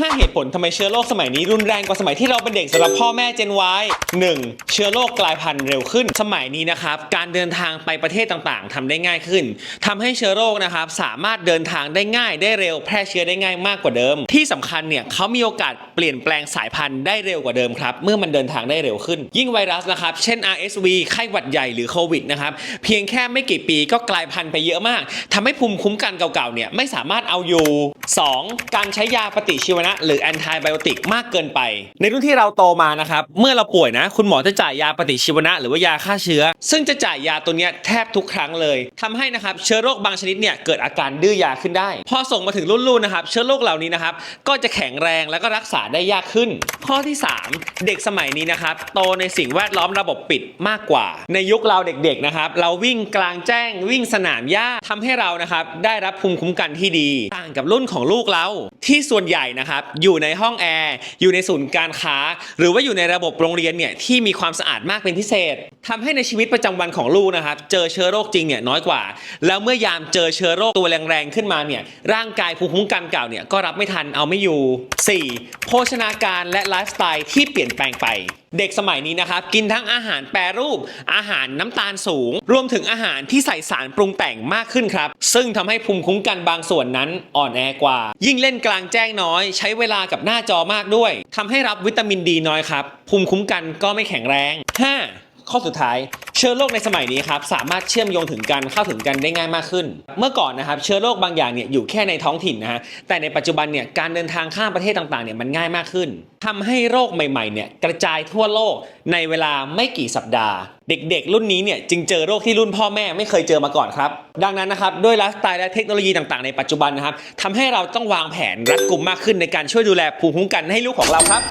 5 เหตุผลทำไมเชื้อโรคสมัยนี้รุนแรงกว่าสมัยที่เราเป็นเด็กสำหรับพ่อแม่เจน Y 1. เชื้อโรคกลายพันธุ์เร็วขึ้น สมัยนี้นะครับการเดินทางไปประเทศต่างๆทำได้ง่ายขึ้นทำให้เชื้อโรคนะครับสามารถเดินทางได้ง่าย ได้เร็วแพร่เชื้อได้ง่ายมากกว่าเดิม ที่สำคัญเนี่ยเขามีโอกาสเปลี่ยนแปลงสายพันธุ์ได้เร็วกว่าเดิมครับเมื่อมันเดินทางได้เร็วขึ้น ยิ่งไวรัสนะครับเช่น RSV ไข้หวัดใหญ่หรือโควิดนะครับเพียงแค่ไม่กี่ปีก็กลายพันธุ์ไปเยอะมากทำให้ภูมิคุ้มกันเก่าๆเนี่ยไม่สามารถเอาอยู่ 2. การใช้ยาปฏิชีวนะหรือแอนติไบโอติกมากเกินไป ในรุ่นที่เราโตมานะครับ เมื่อเราป่วยนะ คุณหมอจะจ่ายยาปฏิชีวนะ หรือว่ายาฆ่าเชื้อ ซึ่งจะจ่ายยาตัวนี้แทบทุกครั้งเลยทำให้นะครับเชื้อโรคบางชนิดเนี่ยเกิดอาการดื้อยาขึ้นได้ พอส่งมาถึงรุ่นลูกนะครับ เชื้อโรคเหล่านี้นะครับก็จะแข็งแรงแล้วก็รักษาได้ยากขึ้น ข้อที่ 3 เด็กสมัยนี้นะครับโตในสิ่งแวดล้อมระบบปิดมากกว่า ในยุคเราเด็กๆนะครับเราวิ่งกลางแจ้งวิ่งสนามหญ้าทำให้เรานะครับได้รับภูมิคุ้มกันที่ดี ต่างกับรุ่นของลูกเราที่ส่วนใหญ่นะครับอยู่ในห้องแอร์ อยู่ในศูนย์การค้า หรือว่าอยู่ในระบบโรงเรียนเนี่ยที่มีความสะอาดมากเป็นพิเศษทำให้ในชีวิตประจำวันของลูกนะครับ เจอเชื้อโรคจริงเนี่ยน้อยกว่า แล้วเมื่อยามเจอเชื้อโรคตัวแรงๆขึ้นมาเนี่ยร่างกายภูมิคุ้มกันเก่าเนี่ยก็รับไม่ทันเอาไม่อยู่ 4. โภชนาการและไลฟ์สไตล์ที่เปลี่ยนแปลงไปเด็กสมัยนี้นะครับกินทั้งอาหารแปรรูป อาหารน้ำตาลสูง รวมถึงอาหารที่ใส่สารปรุงแต่งมากขึ้นครับ ซึ่งทำให้ภูมิคุ้มกันบางส่วนนั้นอ่อนแอกว่า ยิ่งเล่นกลางแจ้งน้อย ใช้เวลากับหน้าจอมากด้วยทำให้รับวิตามินดีน้อยครับภูมิคุ้มกันก็ไม่แข็งแรง 5. ข้อสุดท้าย เชื้อโรคในสมัยนี้ครับสามารถเชื่อมโยงถึงกันเข้าถึงกันได้ง่ายมากขึ้น เมื่อก่อนนะครับเชื้อโรคบางอย่างเนี่ยอยู่แค่ในท้องถิ่นนะฮะแต่ในปัจจุบันเนี่ยการเดินทางข้ามประเทศต่างๆเนี่ยมันง่ายมากขึ้นทำให้โรคใหม่ๆเนี่ยกระจายทั่วโลกในเวลาไม่กี่สัปดาห์ เด็กๆ รุ่นนี้เนี่ยจึงเจอโรคที่รุ่นพ่อแม่ไม่เคยเจอมาก่อนครับดังนั้นนะครับด้วยไลฟ์สไตล์และเทคโนโลยีต่างๆในปัจจุบันนะครับทำให้เราต้องวางแผนรัดกุมมากขึ้นในการช่วยดูแลภูมิคุ้มกันให้ลูกของเราครับ